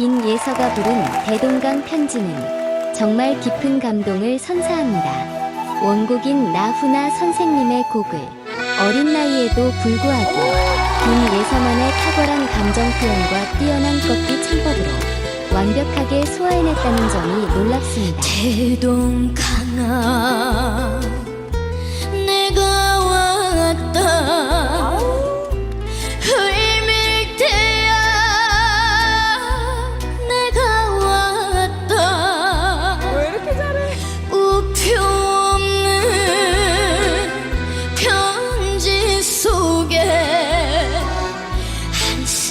빈 예서가 부른 대동강 편지는 정말 깊은 감동을 선사합니다. 원곡인 나훈아 선생님의 곡을 어린 나이에도 불구하고 빈 예서만의 탁월한 감정 표현과 뛰어난 꺾기 창법으로 완벽하게 소화해냈다는 점이 놀랍습니다. 대동강아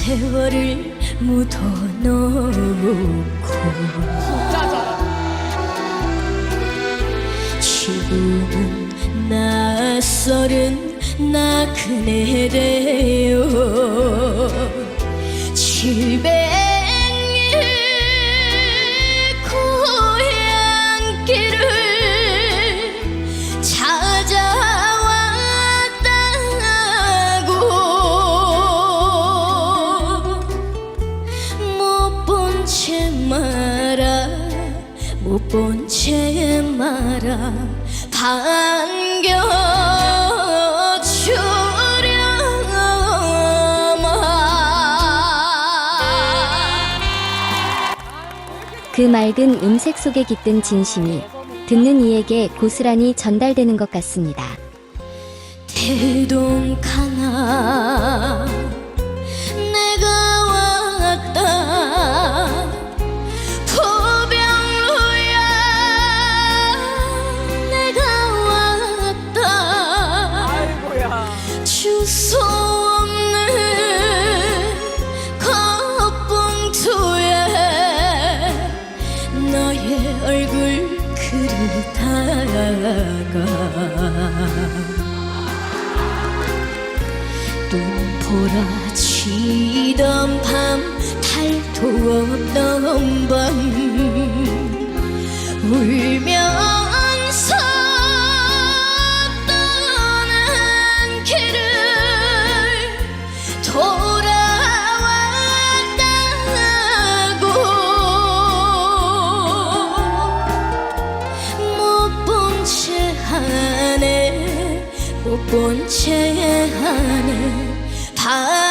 세월을 묻어놓고. 지금은 낯설은 나 그네래요 채 말아 못 본 채 말아. 반겨주렴아 그 맑은 음색 속에 깃든 진심이 듣는 이에게 고스란히 전달되는 것 같습니다. 대동강아 주소 없는 컵봉투에 너의 얼굴 그리 다가 눈보라 치던 밤 달도 없던 밤 울면 본체 안에 바